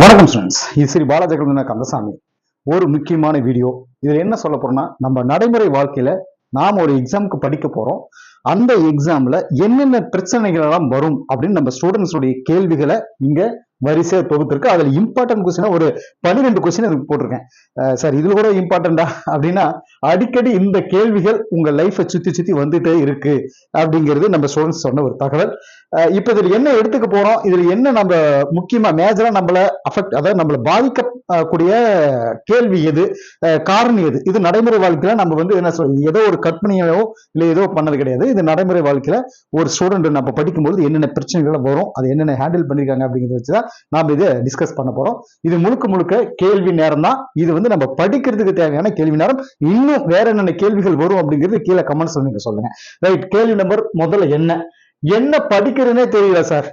வணக்கம் ஸ்டூடெண்ட்ஸ் இது ஸ்ரீ பாலாஜகந்த கந்தசாமி. ஒரு முக்கியமான வீடியோ. இதில் என்ன சொல்ல போறோம்னா நம்ம நடைமுறை வாழ்க்கையில நாம் ஒரு எக்ஸாமுக்கு படிக்க போறோம். அந்த எக்ஸாம்ல என்னென்ன பிரச்சனைகள் எல்லாம் வரும் அப்படின்னு நம்ம ஸ்டூடெண்ட்ஸுடைய கேள்விகளை இங்க வரிசையாக தொகுத்திருக்கு. அதுல இம்பார்ட்டன்ட் கொஸ்டினா ஒரு பன்னிரெண்டு கொஸ்டின் அதுக்கு போட்டிருக்கேன். சார் இதுல கூட இம்பார்ட்டண்டா அப்படின்னா அடிக்கடி இந்த கேள்விகள் உங்க லைஃபை சுத்தி சுத்தி வந்துட்டே இருக்கு. அப்படிங்கிறது நம்ம ஸ்டூடெண்ட்ஸ் சொன்ன ஒரு தகவல். இப்போ இப்ப இதுல என்ன எடுத்துக்க போறோம்? இதுல என்ன நம்ம முக்கியமா மேஜரா நம்மள அஃபெக்ட் அதாவது நம்மளை பாதிக்கக்கூடிய கேள்வி எது? காரணி காரணம் எது? இது நடைமுறை வாழ்க்கையில நம்ம வந்து என்ன சொல்றது ஏதோ ஒரு கற்பனையோ இல்ல ஏதோ பண்ணது கிடையாது. இது நடைமுறை வாழ்க்கையில ஒரு ஸ்டூடெண்ட் நம்ம படிக்கும்போது என்னென்ன பிரச்சனைகள் வரும் அது என்னென்ன ஹேண்டில் பண்ணிருக்காங்க அப்படிங்கிறத வச்சுதான் நாம் இதை டிஸ்கஸ் பண்ண போறோம். இது முழுக்க முழுக்க கேள்வி நேரம் தான் இது வந்து நம்ம படிக்கிறதுக்கு தேவையான கேள்வி நேரம். இன்னும் வேற என்னென்ன கேள்விகள் வரும் அப்படிங்கிறது கீழே கமெண்ட்ஸ் நீங்க சொல்லுங்க. ரைட் கேள்வி நம்பர் முதல்ல என்ன? என்ன படிக்கிறதுனே தெரியல சார்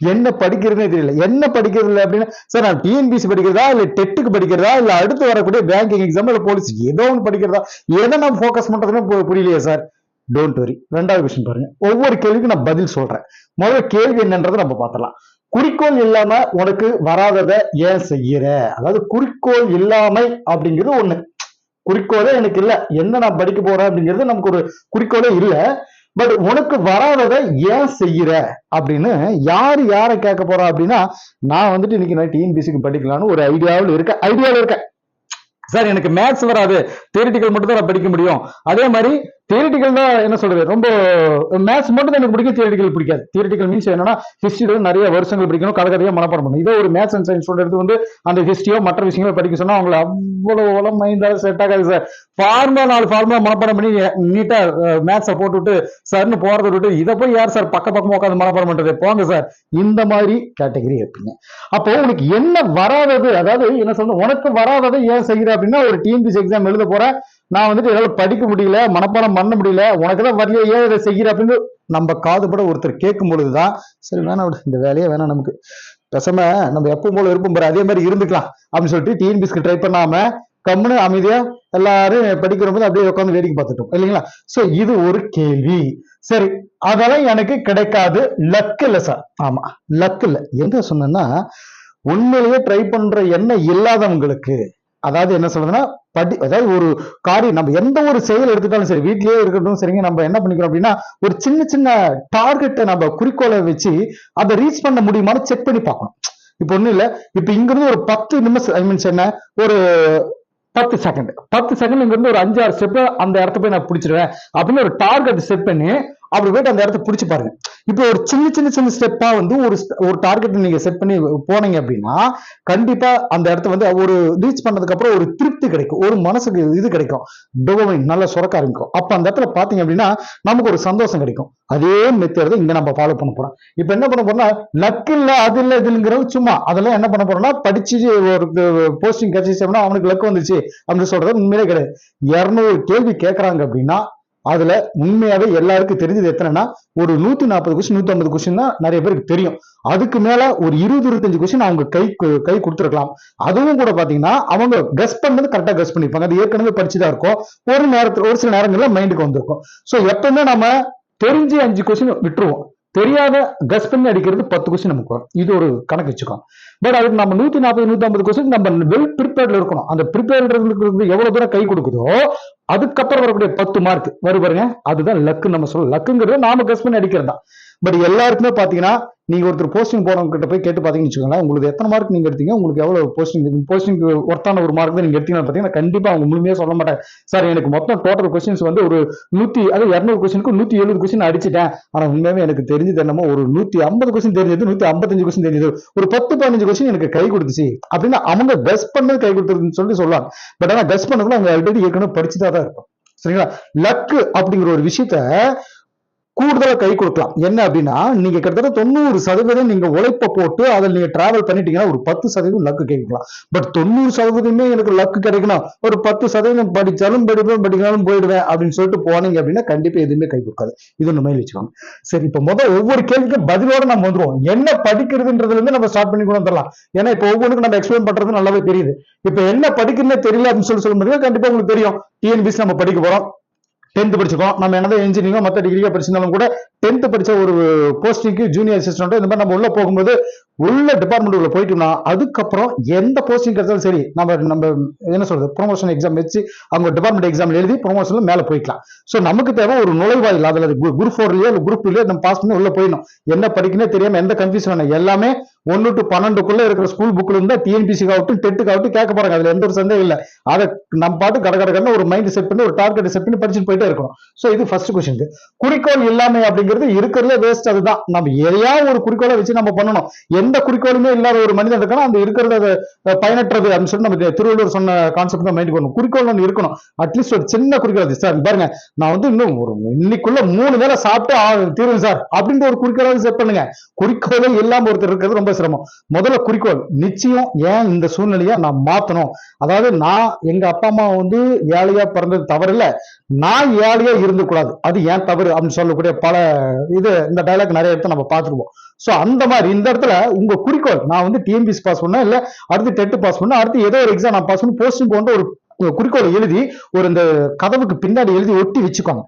என்ன படிக்கிறதுனே தெரியல. என்ன படிக்கிறது இல்லை அப்படின்னா சார் நான் டிஎன்பிசி படிக்கிறதா இல்ல டெட்டுக்கு படிக்கிறதா இல்ல அடுத்து வரக்கூடிய பேங்கிங் எக்ஸாம் இல்லை போலீஸ் ஏதோ ஒன்று படிக்கிறதா? எதை நான் ஃபோக்கஸ் பண்ணுறதுன்னு புரியலையே சார் டோன்ட் வரி ரெண்டாவது கொஸ்டின் பாருங்க. ஒவ்வொரு கேள்விக்கும் நான் பதில் சொல்றேன். முதல்ல கேள்வி என்னன்றதை நம்ம பார்த்தலாம் குறிக்கோள் இல்லாம உனக்கு வராததை ஏன் செய்யற? அதாவது குறிக்கோள் இல்லாமை அப்படிங்கிறது ஒண்ணு. குறிக்கோளே எனக்கு இல்ல. என்ன நான் படிக்க போறேன் அப்படிங்கிறது நமக்கு ஒரு குறிக்கோளே இல்ல. பட் உனக்கு வராததை ஏன் செய்யற? அப்படின்னு யாரு யாரை கேட்க போறா அப்படின்னா நான் வந்துட்டு இன்னைக்கு நான் டிஎன்பிசிக்கு படிக்கலாம்னு ஒரு ஐடியாவில் இருக்க ஐடியாவில் இருக்கேன். சார் எனக்கு மேத்ஸ் வராது. தியரிட்டிக்கல் மட்டும் தான் நான் படிக்க முடியும். அதே மாதிரி தியரிட்டிக்கல் தான் என்ன சொல்றது? ரொம்ப மேத்ஸ் மட்டும் தான் எனக்கு பிடிக்கும் தியரிட்டிக்கல் பிடிக்காது. தியரிட்டிக்கல் மீன்ஸ் என்னன்னா ஹிஸ்டரியில் நிறைய வருஷங்கள் படிக்கணும் கலகதையா மனப்பாடம் பண்ணணும். இதே ஒரு மேத்ஸ் அண்ட் சயின்ஸ் ஸ்டூடெண்ட் வந்து அந்த ஹிஸ்டரியோ மற்ற விஷயங்களோ படிக்க சொன்னா அவங்களை அவ்வளவு உலம் மைந்தாலும் செட் ஆகாது சார் ஃபார்முலா நாலு ஃபார்முலா மனப்பாடம் பண்ணி நீட்டா மேத்ஸை போட்டுவிட்டு சார்னு போறதை விட்டு இதை போய் யார் சார் பக்க பக்கம் உட்காந்து மனப்பாடம் பண்றது? போங்க சார் இந்த மாதிரி கேட்டகரி இருப்பீங்க அப்போ உனக்கு என்ன வராதது? அதாவது என்ன சொல்லணும் உனக்கு வராததை ஏன் செய்யற அப்படின்னா ஒரு டிஎன்பிசி எக்ஸாம் எழுத போற நான் வந்துட்டு என்னால் படிக்க முடியல மனப்பாடம் பண்ண முடியல உனக்கு தான் வரலையே ஏன் இதை செய்கிற அப்படின்னு நம்ம காதுபட ஒருத்தர் கேட்கும் பொழுதுதான் சரி வேணாம் இந்த வேலையே வேணாம் நமக்கு. பெசம நம்ம எப்பவும் போல இருப்போம் பாரு அதே மாதிரி இருந்துக்கலாம் அப்படின்னு சொல்லிட்டு டிஎன்பிஸ்க்கு ட்ரை பண்ணாம கம்முன்னு அமைதியா எல்லாரும் படிக்கிற போது அப்படியே உட்காந்து வேடிக்கை பார்த்துட்டோம் இல்லைங்களா? சோ இது ஒரு கேள்வி. சரி அதெல்லாம் எனக்கு கிடைக்காது. லக் இல்ல சார் ஆமா லக் இல்ல. எங்க சொன்னேன்னா உண்மையிலேயே ட்ரை பண்ற எண்ணம் இல்லாதவங்களுக்கு அதாவது என்ன சொல்றதுன்னா படி அதாவது ஒரு காரியம் நம்ம எந்த ஒரு செயல் எடுத்துட்டாலும் சரி வீட்லயே இருக்கட்டும் சரிங்க நம்ம என்ன பண்ணிக்கிறோம் அப்படின்னா ஒரு சின்ன சின்ன டார்கெட்டை நம்ம குறிக்கோளை வச்சு அதை ரீச் பண்ண முடியுமான்னு செக் பண்ணி பார்க்கணும். இப்போ ஒண்ணும் இல்ல. இப்போ இங்கிருந்து ஒரு பத்து நிமிஷம் ஐ மீன்ஸ் என்ன ஒரு பத்து செகண்ட் பத்து செகண்ட் இங்க இருந்து ஒரு அஞ்சாறு ஸ்டெப் அந்த இடத்த போய் நான் பிடிச்சிருவேன். அப்படின்னு ஒரு டார்கெட் செட் பண்ணி அப்படி போயிட்டு அந்த இடத்த பிடிச்சி பாருங்க. இப்போ ஒரு சின்ன சின்ன சின்ன ஸ்டெப்பா வந்து ஒரு ஒரு டார்கெட் நீங்க செட் பண்ணி போனீங்க அப்படின்னா கண்டிப்பா அந்த இடத்த வந்து ஒரு ரீச் பண்ணதுக்கு அப்புறம் ஒரு திருப்தி கிடைக்கும். ஒரு மனசுக்கு இது கிடைக்கும். டோபமைன் நல்லா சுரக்க ஆரம்பிக்கும். அப்ப அந்த இடத்துல பாத்தீங்க அப்படின்னா நமக்கு ஒரு சந்தோஷம் கிடைக்கும். அதே மெத்தட் இங்க நம்ம ஃபாலோ பண்ண போறோம். இப்ப என்ன பண்ண போறோம்னா லக் இல்ல அது இல்ல இதுங்கிறது சும்மா அதெல்லாம் என்ன பண்ண போறோம்னா படிச்சு ஒரு போஸ்டிங் கிடைச்சிச்சோம்னா அவனுக்கு லக் வந்துச்சு அப்படின்னு சொல்றது உண்மையிலே கிடையாது. இருநூறு கேள்வி கேட்கறாங்க அப்படின்னா அதுல உண்மையாவே எல்லாருக்கும் தெரிஞ்சது எத்தனைன்னா ஒரு நூத்தி நாற்பது கொஸ்டின் நூத்தி ஐம்பது கொஸ்டின் தான் நிறைய பேருக்கு தெரியும். அதுக்கு மேல ஒரு இருபது இருபத்தஞ்சு கொஸ்டின் அவங்க கை கை கொடுத்துருக்கலாம். அதுவும் கூட பாத்தீங்கன்னா அவங்க கெஸ் பண்ணது கரெக்டா கெஸ் பண்ணிருப்பாங்க அது ஏற்கனவே படிச்சுதான் இருக்கும். ஒரு நேரத்துல ஒரு சில நேரங்கள்ல மைண்டுக்கு வந்திருக்கும். சோ எப்பவுமே நம்ம தெரிஞ்சு அஞ்சு கொஸ்டின் விட்டுருவோம். தெரியாத கஸ் பண்ணி அடிக்கிறது பத்து கொஸ்டின் நமக்கு வரும். இது ஒரு கணக்கு வச்சுக்கோம் பட் அதுக்கு நம்ம நூத்தி நாற்பது நூத்தி ஐம்பது கொஸ்டின் நம்ம வெல் ப்ரிப்பேர்ட்ல இருக்கணும். அந்த ப்ரிப்பேர்ட் இருக்கிறது எவ்வளவு தூரம் கை கொடுக்குதோ அதுக்கப்புறம் வரக்கூடிய பத்து மார்க் வரும் பாருங்க. அதுதான் லக்கு நம்ம சொல்லலாம். லக்குங்கிறது நாம கஸ் பண்ணி அடிக்கிறது தான் பட் எல்லாருக்குமே பாத்தீங்கன்னா நீங்க ஒருத்தர் போஸ்டிங் போனவங்க கிட்ட போய் கேட்டு பாத்தீங்கன்னு வச்சுக்கோங்களேன் உங்களுக்கு எத்தனை மார்க் நீங்க எடுத்தீங்க உங்களுக்கு எவ்வளவு போஸ்டிங் போஸ்டிங் ஒர்த்தான ஒரு மார்க் தான் நீங்க எடுத்தீங்கன்னு பாத்தீங்கன்னா கண்டிப்பா அவங்க முழுமையா சொல்ல மாட்டாங்க. சார் எனக்கு மொத்தம் டோட்டல் கொஸ்டின்ஸ் வந்து ஒரு நூத்தி அது இரநூறு கொஸ்டினுக்கு நூத்தி எழுபது கொஸ்டின் அடிச்சிட்டேன். ஆனா உண்மையாவே எனக்கு தெரிஞ்சது என்னமோ ஒரு நூத்தி ஐம்பது கொஸ்டின் தெரிஞ்சது நூத்தி ஐம்பத்தஞ்சு கொஸ்டின் தெரிஞ்சது. ஒரு பத்து பதினஞ்சு கொஸ்டின் எனக்கு கை கொடுத்துச்சு. அப்படின்னா அவங்க பெஸ்ட் பண்ணது கை கொடுத்துருதுன்னு சொல்லி சொல்லலாம் பட் ஆனா பெஸ்ட் பண்ணக்குள்ள அவங்க ஆல்ரெடி ஏற்கனவே படிச்சுதான் தான் இருக்கும் சரிங்களா? லக்கு அப்படிங்கிற ஒரு விஷயத்த கூடுதலா கை கொடுக்கலாம். என்ன அப்படின்னா நீங்க கிட்டத்தட்ட தொண்ணூறு சதவீதம் நீங்க உழைப்ப போட்டு அதில் நீங்க டிராவல் பண்ணிட்டீங்கன்னா ஒரு பத்து சதவீதம் லக்கு கிடைக்கலாம் பட் தொண்ணூறு சதவீதமே எனக்கு லக்கு கிடைக்கணும். ஒரு பத்து சதவீதம் படிச்சாலும் படிப்பேன் படிக்காலும் போயிடுவேன் அப்படின்னு சொல்லிட்டு போனீங்க அப்படின்னா கண்டிப்பா எதுவுமே கை கொடுக்காது. இது ஒண்ணு வச்சுக்கோங்க. சரி இப்போ முதல் ஒவ்வொரு கேள்விக்கும் பதிலோட நம்ம வந்துருவோம். என்ன படிக்கிறதுன்றதுல இருந்து நம்ம ஸ்டார்ட் பண்ணி கூட வந்துடலாம். ஏன்னா இப்போ ஒவ்வொன்றுக்கும் நம்ம எக்ஸ்பிளைன் பண்றது நல்லாவே தெரியுது. இப்ப என்ன படிக்கிறதுனே தெரியல அப்படின்னு சொல்லி சொல்லும்போது கண்டிப்பா உங்களுக்கு தெரியும். டிஎன்பிசி நம்ம படிக்க போறோம். டென்த் படிச்சிருக்கோம். நம்ம என்னதான் இன்ஜினியரிங்கோ மற்ற டிகிரியோ படிச்சிருந்தாலும் கூட டென்த் படிச்ச ஒரு போஸ்டிங்க்கு ஜூனியர் அசிஸ்டன்ட்டோ இந்த மாதிரி நம்ம உள்ள போகும்போது உள்ள டிபார்ட்மெண்ட்டுக்குள்ள போயிட்டோம்னா அதுக்கப்புறம் எந்த போஸ்டிங் கிடைச்சாலும் சரி நம்ம நம்ம என்ன சொல்றது ப்ரொமோஷன் எக்ஸாம் வச்சு அவங்க டிபார்ட்மெண்ட் எக்ஸாம் எழுதி ப்ரொமோஷன்ல மேலே போய்க்கலாம். ஸோ நமக்கு தேவை ஒரு நுழைவாயில் அதில் குரூப் ஃபோர்லயோ இல்லை குரூப் டூலயோ நம்ம பாஸ் பண்ணி உள்ள போயிடணும். என்ன படிக்கணும் தெரியாம எந்த கன்ஃபியூஷன் வேணும். எல்லாமே ஒன்று டு பன்னெண்டுக்குள்ள இருக்கிற ஸ்கூல் புக்ல இருந்தால் டிஎன்பிசிக்கு ஆகட்டும் டெட்டுக்கு ஆகட்டும் கேட்க போறாங்க. அதுல எந்த ஒரு சந்தேகம் இல்லை. அதை நம்ம பாட்டு கட கட ஒரு மைண்ட் செட் பண்ணி ஒரு டார்கெட் செட் பண்ணி படிச்சுட்டு போயிட்டே இருக்கணும். ஸோ இது ஃபர்ஸ்ட் கொஸ்டின் குறிக்கோள் இல்லாமை அப்படிங்கிறது இருக்கிறதுல வேஸ்ட் அதுதான். நம்ம எதையாவது ஒரு குறிக்கோளை வச்சு நம்ம பண்ணணும். எந்த குறிக்கோளுமே இல்லாத ஒரு மனிதன் இருக்கானா அந்த இருக்கிறத பயனற்றது அப்படின்னு சொல்லி நம்ம திருவள்ளுவர் சொன்ன கான்செப்ட் தான் மைண்ட் பண்ணணும். குறிக்கோள் ஒன்று இருக்கணும். அட்லீஸ்ட் ஒரு சின்ன குறிக்கோள் சார் பாருங்க. நான் வந்து இன்னும் ஒரு இன்னைக்குள்ள மூணு வேலை சாப்பிட்டு ஆ- தீருவேன் சார். அப்படின்ற ஒரு குறிக்கோளாவது செட் பண்ணுங்க. குறிக்கோளே இல்லாம ஒருத்தர் இருக்கிறது ரொம்ப சிரமம். முதல்ல குறிக்கோள். நிச்சயம் ஏன் இந்த சூழ்நிலையை நான் மாத்தணும்? அதாவது நான் எங்க அப்பா அம்மா வந்து ஏழையா பிறந்தது தவறு இல்ல நான் ஏழையா இருந்துக்கூடாது அது ஏன் தவறு அப்படின்னு சொல்லக்கூடிய பல இது இந்த டைலாக் நிறைய இடத்த நம்ம பார்த்துருவோம் ஸோ அந்த மாதிரி இந்த இடத்துல உங்க குறிக்கோள். நான் வந்து டிஎம்பிஎஸ் பாஸ் பண்ணேன் இல்ல அடுத்து டெட் பாஸ் பண்ணேன் அடுத்து ஏதோ ஒரு எக்ஸாம் நான் பாஸ் பண்ணி போஸ்டிங் போன்ற ஒரு குறிக்கோளை எழுதி ஒரு இந்த கதவுக்கு பின்னாடி எழுதி ஒட்டி வச்சுக்கோங்க.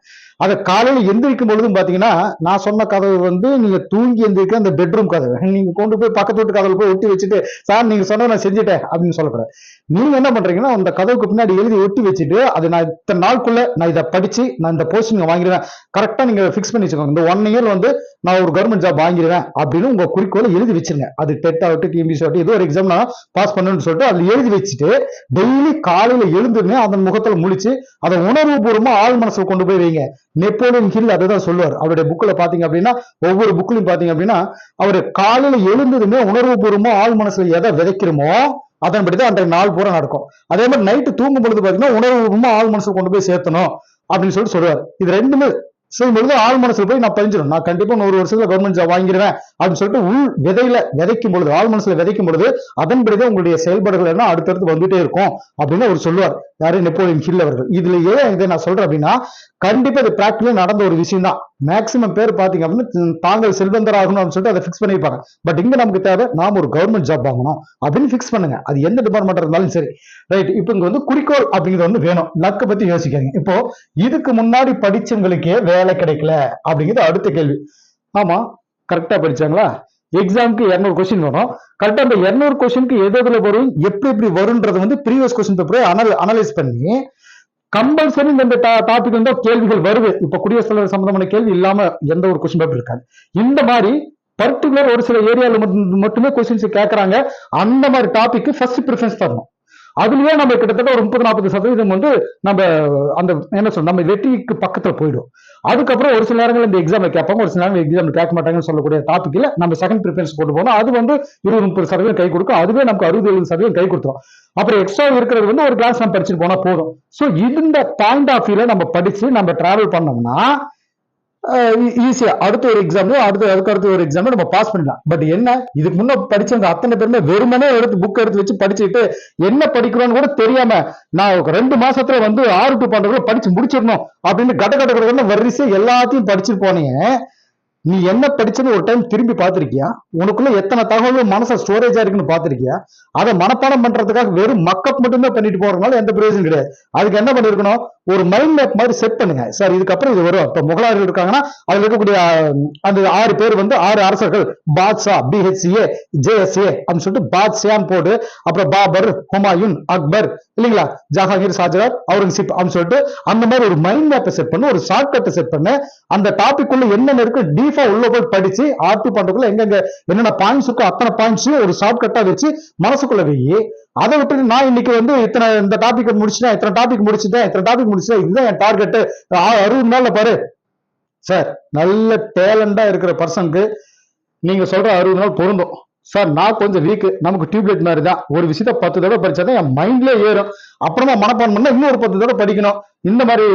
அதை காலையில் எந்திரிக்கும் பொழுதும் பார்த்தீங்கன்னா நான் சொன்ன கதவு வந்து நீங்கள் தூங்கி எந்திரிக்க அந்த பெட்ரூம் கதவு. நீங்கள் கொண்டு போய் பக்கத்து வீட்டு கதவுல போய் ஒட்டி வச்சுட்டு சார் நீங்கள் சொன்ன நான் செஞ்சுட்டேன் அப்படின்னு சொல்லக்கூடாது. நீங்கள் என்ன பண்ணுறீங்கன்னா அந்த கதவுக்கு பின்னாடி எழுதி ஒட்டி வச்சுட்டு அது நான் இத்தனை நாளுக்குள்ளே நான் இதை படித்து நான் இந்த போஸ்டிங் வாங்கிடுவேன். கரெக்டாக நீங்கள் ஃபிக்ஸ் பண்ணி வச்சுக்கோங்க. இந்த ஒன் இயர் வந்து நான் ஒரு கவர்மெண்ட் ஜாப் வாங்கிடுவேன் அப்படின்னு உங்கள் குறிக்கோளை எழுதி வச்சிருங்க. அது டெட் ஆகட்டும் டிஎம்பிசி ஆகட்டும் ஏதோ ஒரு எக்ஸாம் நான் பாஸ் பண்ணணும்னு சொல்லிட்டு அதில் எழுதி வச்சுட்டு டெய்லி காலையில் எழுந்துருன்னு அதன் முகத்தில் முழிச்சு அதை உணர்வுபூர்வமாக ஆள் மனசில் கொண்டு போய் வைங்க. நெப்போலியன் ஹில் அதுதான் சொல்லுவார். அவருடைய புக்கில் பார்த்தீங்க அப்படின்னா ஒவ்வொரு புக்லையும் பார்த்தீங்க அப்படின்னா அவர் காலையில் எழுந்ததுமே உணர்வுபூர்வமா ஆள் மனசில் எதை விதைக்கிறோமோ அதன்படிதான் அன்றைய நாள் பூரா நடக்கும். அதே மாதிரி நைட்டு தூங்கும் பொழுது உணவு பூர்வமாக ஆள் மனசுல கொண்டு போய் சேர்த்தணும் அப்படின்னு சொல்லிட்டு சொல்லுவார். இது ரெண்டுமே செய்யும் பொழுது ஆள் மனசுல போய் நான் பதிஞ்சிடும் நான் கண்டிப்பா நூறு ஒரு வருஷத்துல கவர்மெண்ட் ஜாப் வாங்கிடுவேன் அப்படின்னு சொல்லிட்டு உள் விதையில விதைக்கும் பொழுது ஆள் மனசுல விதைக்கும் பொழுது அதன்படிதான் உங்களுடைய செயல்பாடுகள் எல்லாம் அடுத்தடுத்து வந்துட்டே இருக்கும் அப்படின்னு அவர் சொல்லுவார். யாரு? நெப்போலியன் ஹில் அவர்கள். இதுல ஏன் இதை நான் சொல்றேன் அப்படின்னா கண்டிப்பா இது பிராக்டிகலா நடந்த ஒரு விஷயம் தான் மேக்சிமம் பேர் பாத்தீங்க அப்படின்னா தாங்கள் செல்வந்தர் ஆகணும் அப்படின்னு சொல்லிட்டு அதை ஃபிக்ஸ் பண்ணிப்பாங்க பட் இங்க நமக்கு தேவை நாம ஒரு கவர்மெண்ட் ஜாப் வாங்கணும் அப்படின்னு ஃபிக்ஸ் பண்ணுங்க. அது எந்த டிபார்ட்மெண்ட் இருந்தாலும் சரி. ரைட் இப்போ இங்க வந்து குறிக்கோள் அப்படிங்கிறது வந்து வேணும். லக்கை பத்தி யோசிக்காதீங்க. இப்போ இதுக்கு முன்னாடி படிச்சவங்களுக்கே வேலை கிடைக்கல அப்படிங்கிறது அடுத்த கேள்வி. ஆமா கரெக்டா படிச்சாங்களா? எக்ஸாமுக்கு இரநூறு கொஸ்டின் வரும். கரெக்டா அந்த இரநூறு கொஸ்டினுக்கு எது எதுல வரும்? எப்படி எப்படி வரும்ன்றது வந்து ப்ரீவியஸ் கொஸ்டின் பேப்பரை அனலைஸ் பண்ணி கம்பல்சரி இந்த டாபிக் வந்து கேள்விகள் வருது. இப்ப குடியரசுத் தலைவர் சம்பந்தமான கேள்வி இல்லாம எந்த ஒரு கொஸ்டின் பேப்பர் இருக்காது. இந்த மாதிரி பர்டிகுலர் ஒரு சில ஏரியால மட்டுமே கொஸ்டின்ஸ் கேட்கறாங்க அந்த மாதிரி டாபிக் ஃபர்ஸ்ட் ப்ரிஃபரன்ஸ் தரணும். அதுலயே நம்ம கிட்டத்தட்ட ஒரு முப்பது நாற்பது சதவீதம் வந்து நம்ம அந்த என்ன சொல்ற நம்ம வெற்றிக்கு பக்கத்துல போயிடும். அதுக்கப்புறம் ஒரு சில நேரங்கள் இந்த எக்ஸாம்ல கேட்பாங்க ஒரு சில நேரம் எக்ஸாம் கேட்க மாட்டாங்கன்னு சொல்லக்கூடிய டாபிக்ல நம்ம செகண்ட் ப்ரிஃபரன்ஸ் கொண்டு போனோம் அது வந்து இருபது முப்பது சதவீதம் கை கொடுக்கும். அதுவே நமக்கு அறுபது எழுபது சதவீதம் கை கொடுத்துரும். அப்புறம் எக்ஸ்ட்ரா இருக்கிறது வந்து ஒரு கிளாஸ் நம்ம படிச்சுட்டு போனா போதும். ஸோ இந்த பாயிண்ட் ஆஃப் வியூல நம்ம படிச்சு நம்ம டிராவல் பண்ணோம்னா ஈஸியா e-, அடுத்த ஒரு எக்ஸாம்ல அடுத்த அதுக்கு அடுத்த ஒரு எக்ஸாம்ல நம்ம பாஸ் பண்ணலாம் பட் என்ன? இதுக்கு முன்ன படிச்சவங்க அத்தனை பேருமே வெறுமனே எடுத்து புக் எடுத்து வச்சு படிச்சுட்டு என்ன படிக்கிறோம்னு கூட தெரியாம நான் ஒரு ரெண்டு மாசத்துல வந்து ஆறு டு பன்னெண்டு படிச்சு முடிச்சிடணும் அப்படின்னு கட கட்ட கட்ட வரிசை எல்லாத்தையும் படிச்சுட்டு போனீங்க நீ என்ன படிச்சன்னு ஒரு டைம் திரும்பி பார்த்திருக்கியா? உனக்குள்ள எத்தனை தகவல் மனச ஸ்டோரேஜா இருக்குன்னு பார்த்திருக்கியா? அதை மனப்பாடம் பண்றதுக்காக வெறும் மக்கப் மட்டும்தான் பண்ணிட்டு போறதுனால எந்த பிரயோஜனம் கிடையாது. அதுக்கு என்ன பண்ணிருக்கணும்? ஒரு மைண்ட் மேப் மாதிரி செட் பண்ணுங்க. சார் இதுக்கப்புறம் இது வரும். இப்ப முகலாயர்கள் இருக்காங்கன்னா அதுல இருக்கக்கூடிய அந்த ஆறு பேர் வந்து ஆறு அரசர்கள். பாத்ஷா பிஹெச்ஏ ஜேஎஸ்ஏ அப்படின்னு சொல்லிட்டு பாத்ஷான்னு போட்டு அப்புறம் பாபர் ஹுமாயூன் அக்பர் இல்லைங்களா? ஜஹாங்கீர் ஷாஜகான் அவுரங்கசீப் அப்படின்னு சொல்லிட்டு அந்த மாதிரி ஒரு மைண்ட் மேப்பை செட் பண்ணு ஒரு ஷார்ட் கட்டை செட் பண்ணு. அந்த டாபிக் உள்ள என்னென்ன இருக்கு? டீஃபா உள்ள போய் படிச்சு ஆர்டி பண்றதுக்குள்ள எங்கெங்க என்னென்ன பாயிண்ட்ஸ் இருக்கோ அத்தனை பாயிண்ட்ஸையும் ஒரு ஷார்ட் கட்டா வச்சு மனசுக்குள்ள வை. அதை விட்டுட்டு நான் இன்னைக்கு வந்து இத்தனை இந்த டாபிக் முடிச்சுட்டேன் இத்தனை டாபிக் முடிச்சுட்டேன் இத்தனை டாபிக் முடிச்சுட்டேன். இதுதான் என் டார்கெட் அறுபது நாள்ல பாரு. சார் நல்ல டேலண்டா இருக்கிற பர்சனுக்கு நீங்க சொல்ற அறுபது நாள் பொருந்தும். சார் நான் கொஞ்சம் வீக்கு நமக்கு டியூப்லைட் மாதிரி தான் ஒரு விஷயத்த பத்து தடவை படிச்சாதான் என் மைண்ட்லயே ஏறும். அப்புறமா மனப்பான் பண்ணால் இன்னும் ஒரு பத்து தடவை படிக்கணும். இந்த மாதிரி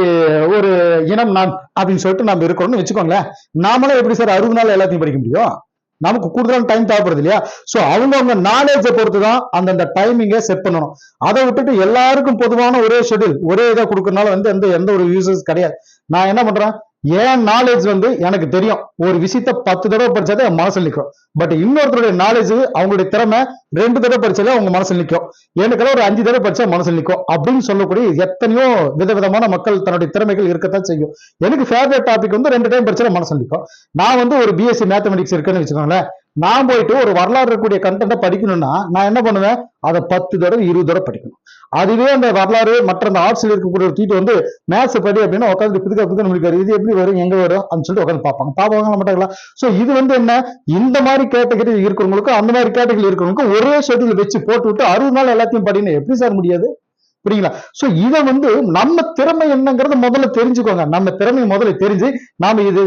ஒரு இனம் நான் அப்படின்னு சொல்லிட்டு நம்ம இருக்கிறோம்னு வச்சுக்கோங்களேன். நாமளே எப்படி சார் அறுபது நாள் எல்லாத்தையும் படிக்க முடியும்? நமக்கு கூடுதலான டைம் தேவைப்படுது இல்லையா? சோ அவங்கவுங்க நாலேஜை பொறுத்து தான் அந்தந்த டைமிங்கை செட் பண்ணணும். அதை விட்டுட்டு எல்லாருக்கும் பொதுவான ஒரே ஷெட்யூல் ஒரே இதை கொடுக்கறதுனால வந்து எந்த எந்த ஒரு யூசஸ் கிடையாது. நான் என்ன பண்றேன்? ஏன் நாலேஜ் வந்து எனக்கு தெரியும்? ஒரு விஷயத்த பத்து தடவை படிச்சாதான் என் மனசில் நிற்கும் பட் இன்னொருத்தருடைய நாலேஜ் அவங்களுடைய திறமை ரெண்டு தடவை படிச்சாலே அவங்க மனசில் நிற்கும் எனக்கெல்லாம் ஒரு அஞ்சு தடவை படிச்சா மனசில் நிற்கும் அப்படின்னு சொல்லக்கூடிய எத்தனையோ விதவிதமான மக்கள் தன்னுடைய திறமைகள் இருக்கத்தான் செய்யும். எனக்கு ஃபேவரட் டாபிக் வந்து ரெண்டு டைம் படிச்சா மனசில் நிற்கும் நான் வந்து ஒரு பிஎஸ்சி மேத்தமெட்டிக்ஸ் இருக்குன்னு வச்சுக்கோங்களேன். நான் போயிட்டு ஒரு வரலாறு இருக்கக்கூடிய கண்டென்ட்டை படிக்கணும்னா நான் என்ன பண்ணுவேன்? அதை பத்து தடவை இருபது தடவை படிக்கணும். அதுவே அந்த வரலாறு மற்ற அந்த ஆர்ட்ஸில் இருக்கக்கூடிய ஒரு தீட்டு வந்து மேத்ஸ் படி அப்படின்னா உட்காந்து பிதுக்க பிதுக்க முடிக்காரு இது எப்படி வரும்? எங்க வரும்? அப்படின்னு சொல்லிட்டு உட்காந்து பார்ப்பாங்க. பார்ப்பாங்க மாட்டாங்களா ஸோ இது வந்து என்ன? இந்த மாதிரி கேட்டகரி இருக்கிறவங்களுக்கும் அந்த மாதிரி கேட்டகரி இருக்கிறவங்களுக்கும் ஒரே ஷெட்யூல் வச்சு போட்டு விட்டு அறுபது நாள் எல்லாத்தையும் படினா எப்படி சார் முடியாது? புரியுங்களா சோ இதை வந்து நம்ம திறமை என்னங்கிறத முதல்ல தெரிஞ்சுக்கோங்க. நம்ம திறமையை முதல்ல தெரிஞ்சு நாம இது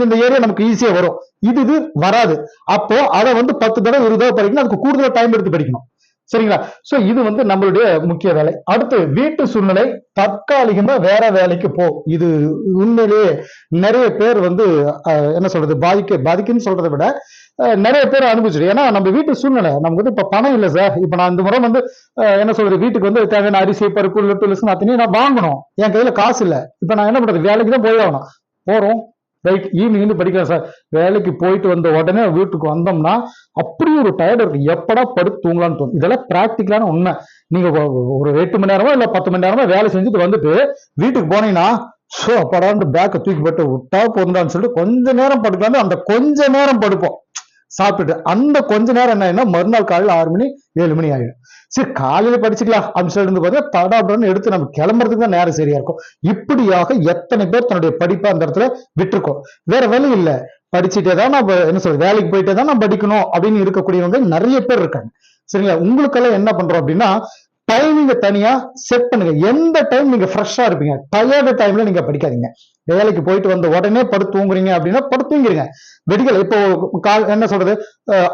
இந்த- ஏரியா நமக்கு ஈஸியா வரும். இது இது வராது. அப்போ அதை வந்து பத்து தடவை ஒரு தடவை படிக்கணும். அதுக்கு கூடுதல் டைம் எடுத்து படிக்கணும். சரிங்களா? சோ இது வந்து நம்மளுடைய முக்கிய வேலை. அடுத்து வீட்டு சூழ்நிலை தற்காலிகமா வேற வேலைக்கு போ. இது உண்மையிலேயே நிறைய பேர் வந்து அஹ், என்ன சொல்றது? பாதிக்க பாதிக்குன்னு சொல்றதை விட நிறைய பேர் அனுபவிச்சிடும் ஏன்னா நம்ம வீட்டு சூழ்நிலை நமக்கு வந்து இப்போ பணம் இல்லை சார். இப்போ நான் இந்த முறை வந்து என்ன சொல்றது வீட்டுக்கு வந்து தேவையான அரிசி பருப்பு லட்டு லட்சம் அத்தனையும் நான் வாங்கணும். என் கையில் காசு இல்லை. இப்போ நான் என்ன பண்ணுறது வேலைக்கு தான் போய் ஆகணும். ரைட் ஈவினிங் வந்து படிக்கிறேன் சார். வேலைக்கு போயிட்டு வந்த உடனே வீட்டுக்கு வந்தோம்னா அப்படி ஒரு டயர்ட் இருக்கு எப்படா படுத்து தூங்கலாம்னு தோணும். இதெல்லாம் ப்ராக்டிக்கலான உண்மை. நீங்க ஒரு எட்டு மணி நேரமோ இல்லை பத்து மணி நேரமோ வேலை செஞ்சுட்டு வந்துட்டு வீட்டுக்கு போனீங்கன்னா ஷோ அப்படான்னு பேக்கை தூக்கி போட்டு விட்டா போதுடான்னு சொல்லிட்டு கொஞ்ச நேரம் படுக்கலாம்னு அந்த கொஞ்ச நேரம் படுப்போம். சாப்பிட்டுட்டு அந்த கொஞ்ச நேரம் என்ன மறுநாள் காலையில் ஆறு மணி ஏழு மணி ஆயிடும். சரி காலையில படிச்சுக்கலாம். அப்படின்னு சொல்லிட்டு இருந்து பார்த்தா தடாபுடன்னு எடுத்து நம்ம கிளம்புறதுக்கு தான் நேரம் சரியா இருக்கும். இப்படியாக எத்தனை பேர் தன்னுடைய படிப்பை அந்த இடத்துல விட்டுருக்கோம். வேற வேலை இல்லை. படிச்சுட்டே தான் நம்ம என்ன சொல்றது வேலைக்கு போயிட்டே தான் நான் படிக்கணும் அப்படின்னு இருக்கக்கூடியவங்க நிறைய பேர் இருக்காங்க. சரிங்களா? உங்களுக்கெல்லாம் என்ன பண்றோம் அப்படின்னா டைமிங்க தனியா செட் பண்ணுங்க. எந்த டைம் நீங்க ஃப்ரெஷ்ஷா இருப்பீங்க? டயர்டு டைம்ல நீங்க படிக்காதீங்க. வேலைக்கு போயிட்டு வந்த உடனே படுத்து தூங்குறீங்க அப்படின்னா படுத்து தூங்கிருங்க. வெடிக்கல. இப்போ கால் என்ன சொல்றது?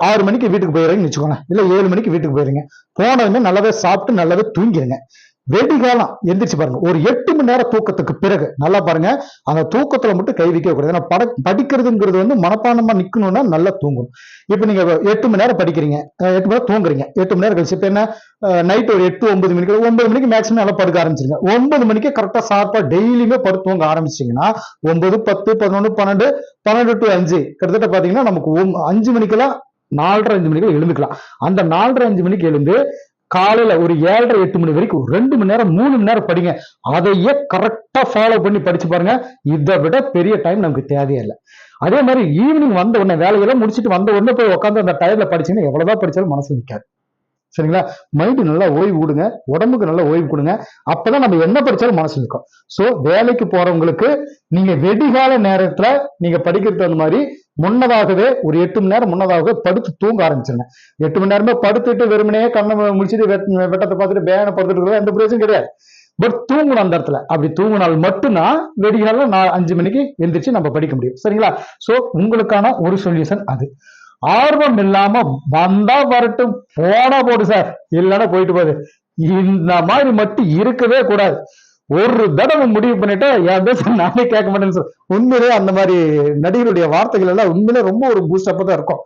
ஆறு மணிக்கு வீட்டுக்கு போயிடுறீங்கன்னு வச்சுக்கோங்க. இல்ல ஏழு மணிக்கு வீட்டுக்கு போயிருங்க போனதுமே நல்லாவே சாப்பிட்டு நல்லாவே தூங்கிடுங்க வெடிகாலம் எந்திரிச்சு பாருங்க. ஒரு எட்டு மணி நேரம் தூக்கத்துக்கு பிறகு நல்லா பாருங்க. அந்த தூக்கத்துல மட்டும் கை வைக்க கூடாது. ஏன்னா பட படிக்கிறதுங்கிறது வந்து மனப்பானமா நிக்கணும்னா நல்லா தூங்கணும். இப்ப நீங்க எட்டு மணி நேரம் படிக்கிறீங்க. எட்டு மணி நேரம் தூங்குறீங்க. எட்டு மணி நேரம் கழிச்சு இப்ப என்ன? நைட் ஒரு எட்டு ஒன்பது மணிக்கு ஒன்பது மணிக்கு மேக்ஸிமம் நல்லா படுக்க ஆரம்பிச்சிருங்க. ஒன்பது மணிக்கு கரெக்டா ஷார்ப்பா டெய்லியுமே படுத்து தூங்க ஆரம்பிச்சிங்கன்னா ஒன்பது பத்து பதினொன்று பன்னெண்டு பன்னெண்டு டு அஞ்சு கிட்டத்தட்ட பாத்தீங்கன்னா நமக்கு அஞ்சு மணிக்கெல்லாம் நாலரை அஞ்சு மணிக்கு எழுந்துக்கலாம். அந்த நாலரை அஞ்சு மணிக்கு எழுந்து காலையில ஒரு ஏழரை எட்டு மணி வரைக்கும் ரெண்டு மணி நேரம் மூணு மணி நேரம் படிங்க. அதையே கரெக்டா ஃபாலோ பண்ணி படிச்சு பாருங்க. இதை விட பெரிய டைம் நமக்கு தேவையே இல்லை. அதே மாதிரி ஈவினிங் வந்த உடனே வேலையெல்லாம் முடிச்சுட்டு வந்த உடனே போய் உட்காந்து அந்த டயர்ல படிச்சீங்கன்னா எவ்வளவுதான் படிச்சாலும் மனசு நிற்காது சரிங்களா? மைண்டு நல்லா ஓய்வு கொடுங்க. உடம்புக்கு நல்லா ஓய்வு கொடுங்க. அப்பதான் நம்ம என்ன படிச்சாலும் மனசு நிற்கும் சோ வேலைக்கு போறவங்களுக்கு நீங்க வெடிகால நேரத்துல நீங்க படிக்கிறது அந்த மாதிரி முன்னதாகவே ஒரு எட்டு மணி நேரம் முன்னதாகவே படுத்து தூங்க ஆரம்பிச்சிருங்க. எட்டு மணி நேரமே படுத்துட்டு வெறுமனே கண்ணை முடிச்சுட்டு வெட்- வெட்டத்தை பார்த்துட்டு பேனை படுத்துட்டு எந்த பிரச்சனையும் கிடையாது. பட் தூங்கணும் அந்த இடத்துல. அப்படி தூங்கினால் மட்டும்தான் வெடிகால நான் அஞ்சு மணிக்கு எந்திரிச்சு நம்ம படிக்க முடியும். சரிங்களா? சோ உங்களுக்கான ஒரு சொல்யூஷன் அது. ஆர்வம் இல்லாம வந்தா வரட்டும் போனா போடு சார் இல்லைன்னா போயிட்டு போகுது இந்த மாதிரி மட்டும் இருக்கவே கூடாது. ஒரு தடவை முடிவு பண்ணிட்டு என் பேச நானே கேட்க மாட்டேன்னு சார் உண்மையிலே அந்த மாதிரி நடிகருடைய வார்த்தைகள் எல்லாம் உண்மையிலே ரொம்ப ஒரு பூஸ்ட் தான் இருக்கும்.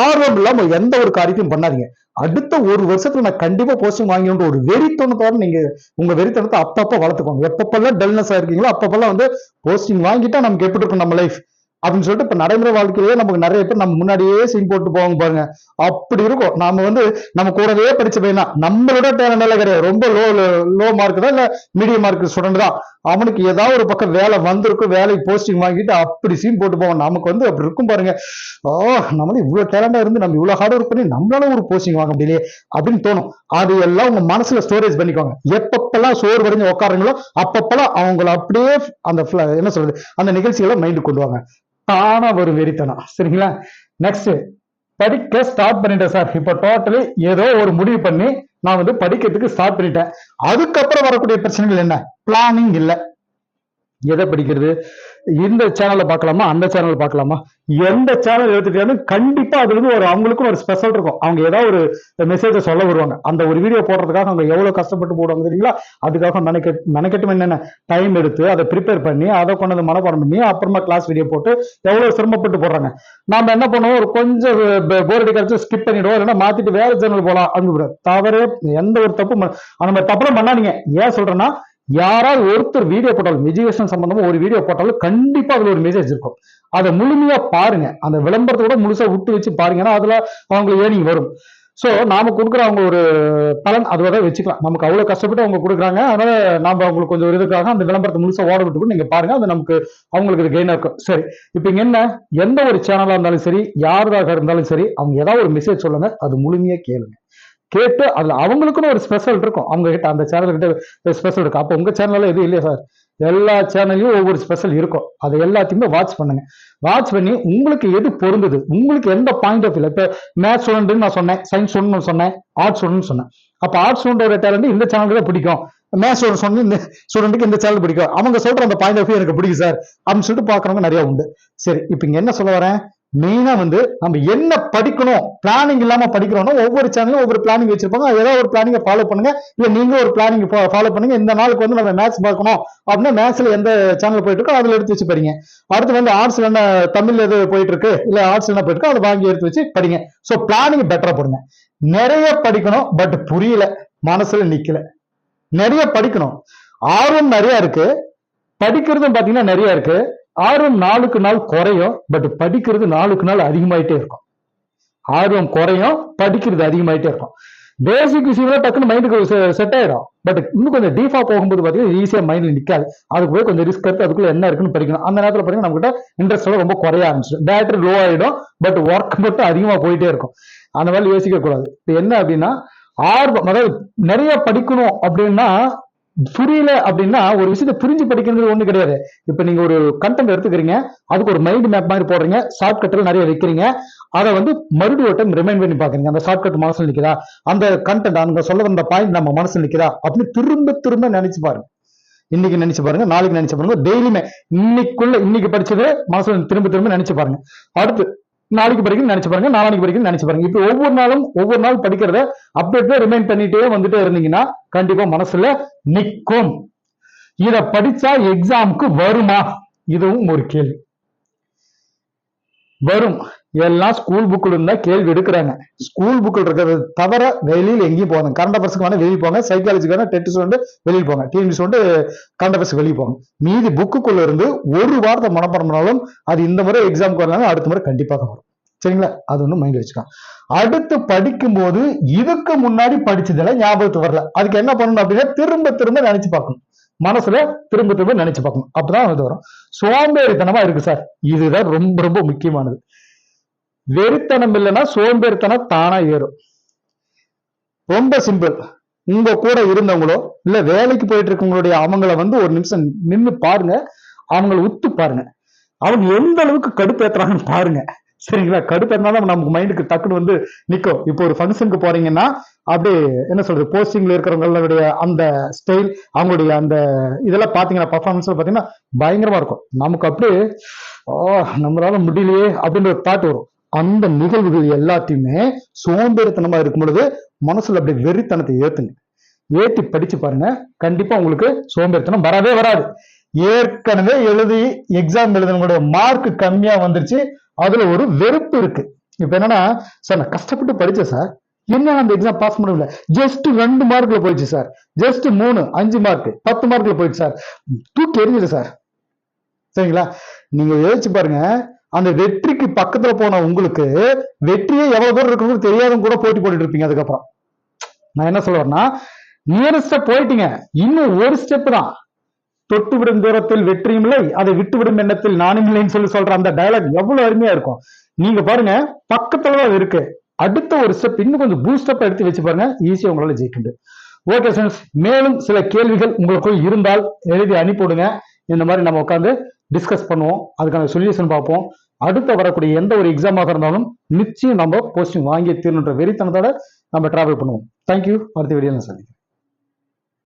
ஆர்வம் இல்லாம எந்த ஒரு காரியத்தையும் பண்ணாதீங்க. அடுத்த ஒரு வருஷத்துல நான் கண்டிப்பா போஸ்டிங் வாங்கணுன்ற ஒரு வெறித்தனத்தோட நீங்க உங்க வெறித்தனத்தை அப்பப்ப வளர்த்துக்கோங்க. எப்பப்பெல்லாம் டல்னஸ் இருக்கீங்களோ அப்பப்பெல்லாம் வந்து போஸ்டிங் வாங்கிட்டா நமக்கு எப்படி இருக்கும் நம்ம லைஃப் அப்படின்னு சொல்லிட்டு இப்ப நடைமுறை வாழ்க்கையிலேயே நமக்கு நிறைய பேர் நம்ம முன்னாடியே சீன் போட்டு போவாங்க பாருங்க. அப்படி இருக்கும். நாம வந்து நம்ம கூடவே படிச்ச பையனா நம்மளோட டேலண்ட் எல்லாம் கிடையாது ரொம்ப லோ லோ மார்க் தான் இல்ல மீடியம் மார்க் ஸ்டூடெண்ட் தான். அவனுக்கு ஏதாவது ஒரு பக்கம் வேலை வந்திருக்கும் வேலைக்கு போஸ்டிங் வாங்கிட்டு அப்படி சீன் போட்டு போவான். நமக்கு வந்து அப்படி இருக்கும் பாருங்க. ஓ நம்மளும் இவ்வளவு டேலண்டா இருந்து நம்ம இவ்வளவு ஹார்ட் ஒர்க் பண்ணி நம்மளால ஒரு போஸ்டிங் வாங்க முடியலையே அப்படின்னு தோணும். அது எல்லாம் உங்க மனசுல ஸ்டோரேஜ் பண்ணிக்கோங்க. எப்பப்பெல்லாம் சோறு வரைஞ்சு உட்காருங்களோ அப்பப்பெல்லாம் அவங்கள அப்படியே அந்த என்ன சொல்றது அந்த நிகழ்ச்சிகளை மைண்டு கொண்டு வாங்க. தானா ஒரு வெறித்தனம். சரிங்களா? நெக்ஸ்ட் படிக்க ஸ்டார்ட் பண்ணிட்டேன் சார் இப்போ டோட்டலி ஏதோ ஒரு முடிவு பண்ணி நான் வந்து படிக்கிறதுக்கு ஸ்டார்ட் பண்ணிட்டேன். அதுக்கப்புறம் வரக்கூடிய பிரச்சனைகள் என்ன? பிளானிங் இல்ல. எதை படிக்கிறது? இந்த சேனல்ல பார்க்கலாமா? அந்த சேனல்ல பார்க்கலாமா? எந்த சேனல் எடுத்துட்டாலும் கண்டிப்பா அது வந்து ஒரு அவங்களுக்கும் ஒரு ஸ்பெஷல் இருக்கும். அவங்க ஏதாவது ஒரு மெசேஜை சொல்ல வருவாங்க. அந்த ஒரு வீடியோ போடுறதுக்காக அவங்க எவ்வளவு கஷ்டப்பட்டு போடுவாங்க தெரியுங்களா? அதுக்காக மெனக்கெட் மெனக்கெட்டும் என்னென்ன டைம் எடுத்து அதை ப்ரிப்பேர் பண்ணி அதை கொண்டு வந்து மனப்பாடம் பண்ணி அப்புறமா கிளாஸ் வீடியோ போட்டு எவ்வளவு சிரமப்பட்டு போடுறாங்க. நாம என்ன பண்ணுவோம்? ஒரு கொஞ்சம் போர் அடிக்கிறச்சு ஸ்கிப் பண்ணிடுவோம். இல்லைன்னா மாத்திட்டு வேற சேனல் போலாம். அப்படின்னு தவறே எந்த ஒரு தப்பு நம்ம அந்த மாதிரி தப்புலாம் பண்ணாதீங்க. ஏன் சொல்றேன்னா யாராவது ஒருத்தர் வீடியோ போட்டாலும் எஜுகேஷன் சம்பந்தமா ஒரு வீடியோ போட்டாலும் கண்டிப்பா அதுல ஒரு மெசேஜ் இருக்கும். அதை முழுமையா பாருங்க. அந்த விளம்பரத்தை கூட முழுசா விட்டு வச்சு பாருங்கன்னா அதுல அவங்களுக்கு ஏர்னிங் வரும். ஸோ நாம கொடுக்குற அவங்க ஒரு பலன் அதுவாக தான் வச்சுக்கலாம். நமக்கு அவ்வளோ கஷ்டப்பட்டு அவங்க கொடுக்குறாங்க. அதனால நாம அவங்களுக்கு கொஞ்சம் ஒரு இதுக்காக அந்த விளம்பரத்தை முழுசா ஓட விட்டு நீங்க பாருங்க. அது நமக்கு அவங்களுக்கு இது கெயினாக இருக்கும். சரி. இப்போ இங்க என்ன? எந்த ஒரு சேனலாக இருந்தாலும் சரி யாருதாக இருந்தாலும் சரி அவங்க ஏதாவது ஒரு மெசேஜ் சொல்லுங்க. அது முழுமையா கேளுங்க. கேட்டு அதுல அவங்களுக்குன்னு ஒரு ஸ்பெஷல் இருக்கும். அவங்க கிட்ட அந்த சேனல் கிட்ட ஸ்பெஷல் இருக்கும். அப்போ உங்க சேனல்ல எதுவும் இல்லையா சார் எல்லா சேனல்லையும் ஒவ்வொரு ஸ்பெஷல் இருக்கும். அதை எல்லாத்தையுமே வாட்ச் பண்ணுங்க. வாட்ச் பண்ணி உங்களுக்கு எது பொருந்தது? உங்களுக்கு எந்த பாயிண்ட் ஆஃப் வியூ இப்போ மேத்ஸ் ஸ்டூடெண்ட் நான் சொன்னேன். சயின்ஸ் ஒன்று சொன்னேன். ஆர்ட்ஸ் ஸ்டூடெண்ட் சொன்னேன். அப்போ ஆர்ட்ஸ் ஸ்டூடெண்டோட டேலண்ட் இந்த சேனலுக்கு தான் பிடிக்கும். மேத்ஸ் ஒரு சொன்ன இந்த ஸ்டூடெண்ட்டுக்கு இந்த சேனல் பிடிக்கும். அவங்க சொல்ற அந்த பாயிண்ட் ஆஃப் வியூ எனக்கு பிடிக்கும் சார் அப்படின்னு சொல்லிட்டு பாக்குறவங்க நிறைய உண்டு. சரி இப்போ இங்க என்ன சொல்ல வரேன்? மெயினா வந்து நம்ம என்ன படிக்கணும்? பிளானிங் இல்லாம படிக்கிறோம்னா ஒவ்வொரு சேனலும் ஒவ்வொரு பிளானிங் வச்சிருப்பாங்க. ஏதாவது ஒரு பிளானிங்கை ஃபாலோ பண்ணுங்க. இல்ல நீங்க ஒரு பிளானிங் ஃபாலோ பண்ணுங்க. இந்த நாளுக்கு வந்து நம்ம மேத்ஸ் பார்க்கணும். அப்படின்னா மேத்ஸ்ல எந்த சேனல் போயிட்டு இருக்கோ அதுல எடுத்து வச்சு படிங்க. அடுத்து வந்து ஆர்ட்ஸ்ல என்ன தமிழ் எது போயிட்டு இருக்கு? இல்ல ஆர்ட்ஸ் என்ன போயிட்டு இருக்கோ அதை வாங்கி எடுத்து வச்சு படிங்க. ஸோ பிளானிங் பெட்டரா போடுங்க. நிறைய படிக்கணும் பட் புரியல. மனசுல நிக்கல. நிறைய படிக்கணும். ஆர்வம் நிறைய இருக்கு. படிக்கிறதும் பாத்தீங்கன்னா நிறைய இருக்கு. ஆர்வம் நாளுக்கு நாள் குறையும் பட் படிக்கிறது நாளுக்கு நாள் அதிகமாயிட்டே இருக்கும். ஆர்வம் குறையும் படிக்கிறது அதிகமாயிட்டே இருக்கும். பேசிக் விஷயம்லாம் டக்குன்னு மைண்டுக்கு செட் ஆயிடும். பட் இன்னும் கொஞ்சம் டீஃபா போகும்போது பார்த்தீங்கன்னா ஈஸியா மைண்ட்ல நிக்காது. அதுக்கு போய் கொஞ்சம் ரிஸ்க் எடுத்து அதுக்குள்ள என்ன இருக்குன்னு படிக்கணும். அந்த நேரத்தில் பார்த்தீங்கன்னா நம்ம கிட்ட இன்ட்ரெஸ்ட் எல்லாம் ரொம்ப குறைய ஆரம்பிச்சிடும். பேட்டரி லோ ஆயிடும் பட் ஒர்க் மட்டும் அதிகமா போயிட்டே இருக்கும். அந்த மாதிரி யோசிக்க கூடாது. இப்போ என்ன அப்படின்னா ஆர்வம் அதாவது நிறைய படிக்கணும் அப்படின்னா புரியல அப்படின்னா ஒரு விஷயத்தை புரிஞ்சு படிக்கிறது ஒண்ணு கிடையாது. இப்ப நீங்க ஒரு கண்டென்ட் எடுத்துக்கிறீங்க அதுக்கு ஒரு மைண்ட் மேப் மாதிரி போடுறீங்க ஷார்ட்கட்ல நிறைய வைக்கிறீங்க அதை வந்து மறுபடியும் ஒரு டைம் ரிமைண்ட் பண்ணி பாக்குறீங்க அந்த ஷார்ட்கட் மனசுல நிற்கிறா அந்த கண்டென்ட் அங்க சொல்ல வந்த பாயிண்ட் நம்ம மனசுல நிக்குதா? அப்படின்னு திரும்ப திரும்ப நினைச்சு பாருங்க. இன்னைக்கு நினைச்சு பாருங்க நாளைக்கு நினைச்சு பாருங்க டெய்லியுமே. இன்னைக்குள்ள இன்னைக்கு படிச்சது மனசுல திரும்ப திரும்ப நினைச்சு பாருங்க. அடுத்து நாளைக்கு படிக்கணும் நினைச்சு பாருங்க நாளைக்கு படிக்கணும் நினைச்சு பாருங்க. இப்போ ஒவ்வொரு நாளும் ஒவ்வொரு நாள் படிக்கிறத அப்படியே ரிமைண்ட் பண்ணிட்டே வந்துட்டே இருந்தீங்கன்னா கண்டிப்பா மனசுல நிக்கும். இத படிச்சா எக்ஸாமுக்கு வருமா? இதுவும் ஒரு கேள்வி. வரும். எல்லாம் ஸ்கூல் புக்கில் இருந்தால் கேள்வி எடுக்கிறாங்க. ஸ்கூல் புக்கில் இருக்கிறது தவிர வெளியில் எங்கேயும் போவாங்க கரண்ட் அஃபேர்ஸ்க்கு வேணால் வெளியே போங்க. சைக்காலஜிக்கான டெஸ்ட் வந்து வெளியில் போங்க. டிஎன்பிசி வந்து கரண்ட் அஃபேர்ஸ் வெளியே போங்க. மீதி புக்குக்குள்ளே இருந்து ஒரு வாரத்தை மனப்பாடம் பண்ணாலும் அது இந்த முறை எக்ஸாமுக்கு வரலாம் அடுத்த முறை கண்டிப்பாக வரும். சரிங்களா? அது ஒன்று மைண்ட் வச்சுக்கலாம். அடுத்து படிக்கும்போது இதுக்கு முன்னாடி படிச்சதெல்லாம் ஞாபகத்துக்கு வரல. அதுக்கு என்ன பண்ணணும் அப்படின்னா திரும்ப திரும்ப நினைச்சு பார்க்கணும். மனசுல திரும்ப திரும்ப நினைச்சு பார்க்கணும். அப்பதான் இது வரும். சோம்பேறித்தனமா இருக்கு சார். இதுதான் ரொம்ப ரொம்ப முக்கியமானது. வெறித்தனம் இல்லைன்னா சோம்பேறித்தனம் தானா ஏறும். ரொம்ப சிம்பிள் உங்க கூட இருந்தவங்களோ இல்ல வேலைக்கு போயிட்டு இருக்கவங்களுடைய அவங்கள வந்து ஒரு நிமிஷம் நின்னு பாருங்க. அவங்கள உத்து பாருங்க. அவங்க எந்த அளவுக்கு கடுப்பேத்துறாங்கன்னு பாருங்க. சரிங்களா? கடுப்பேற்றினாலும் நமக்கு மைண்டுக்கு டக்குன்னு வந்து நிக்கும். இப்போ ஒரு ஃபங்க்ஷனுக்கு போறீங்கன்னா அப்படியே என்ன சொல்றது? போஸ்டிங்ல இருக்கிறவங்களுடைய அந்த ஸ்டைல் அவங்களுடைய அந்த இதெல்லாம் பாத்தீங்கன்னா பர்ஃபார்மன்ஸ் பாத்தீங்கன்னா பயங்கரமா இருக்கும். நமக்கு அப்படியே ஓ நம்மளால முடியலையே அப்படின்ற ஒரு தாட் வரும். அந்த நிகழ்வுகள் எல்லாத்தையுமே சோம்பேறித்தனமா இருக்கும் பொழுது மனசுல அப்படியே வெறித்தனத்தை ஏத்துங்க. ஏத்தி படிச்சு பாருங்க. கண்டிப்பா உங்களுக்கு சோம்பேறித்தனம் வரவே வராது. ஏற்கனவே எழுதி எக்ஸாம் எழுதினவங்களுடைய மார்க் கம்மியா வந்துருச்சு. அதுல ஒரு வெறுப்பு இருக்கு. இப்ப என்னன்னா சார் நான் கஷ்டப்பட்டு படிச்சேன் சார் என்ன அந்த எக்ஸாம் பாஸ் பண்ண முடியல. ஜஸ்ட் ரெண்டு மார்க்ல போயிடுச்சு சார் ஜஸ்ட் மூணு அஞ்சு மார்க் பத்து மார்க்ல போயிடுச்சு சார் தூக்கி எரிஞ்சிடு சார் சரிங்களா? நீங்க யோசிச்சு பாருங்க. அந்த வெற்றிக்கு பக்கத்துல போன உங்களுக்கு வெற்றியே எவ்வளவு தூரம் இருக்குன்னு தெரியாதவங்க கூட போட்டி போட்டுட்டு இருப்பீங்க அதுக்கப்புறம். நான் என்ன சொல்லுவேன்னா நியரஸ்டா போயிட்டீங்க. இன்னும் ஒரு ஸ்டெப் தான். தொட்டு விடும் தூரத்தில் வெற்றியும் இல்லை அதை விட்டு விடும் எண்ணத்தில் நானும் இல்லைன்னு சொல்லி சொல்ற அந்த டயலாக் எவ்வளவு அருமையா இருக்கும். நீங்க பாருங்க பக்கத்துல தான் இருக்கு. அடுத்த ஒரு ஸ்டெப் இன்னும் கொஞ்சம் பூஸ்டப் எடுத்து வச்சு பாருங்க ஈஸியா உங்களால ஜெயிக்கிண்டு ஓகே ஃப்ரெண்ட்ஸ் மேலும் சில கேள்விகள் உங்களுக்குள் இருந்தால் எழுதி அனுப்பிவிடுங்க இந்த மாதிரி நம்ம உட்காந்து டிஸ்கஸ் பண்ணுவோம். அதுக்கான சொல்யூஷன் பார்ப்போம். அடுத்து வரக்கூடிய எந்த ஒரு எக்ஸாமாக இருந்தாலும் நிச்சயம் நம்ம போஸ்டிங் வாங்கி தீரணுன்ற வெறித்தனத்தோட நம்ம டிராவல் பண்ணுவோம். தேங்க்யூ அடுத்த வீடியோ நான் சந்திக்கிறேன்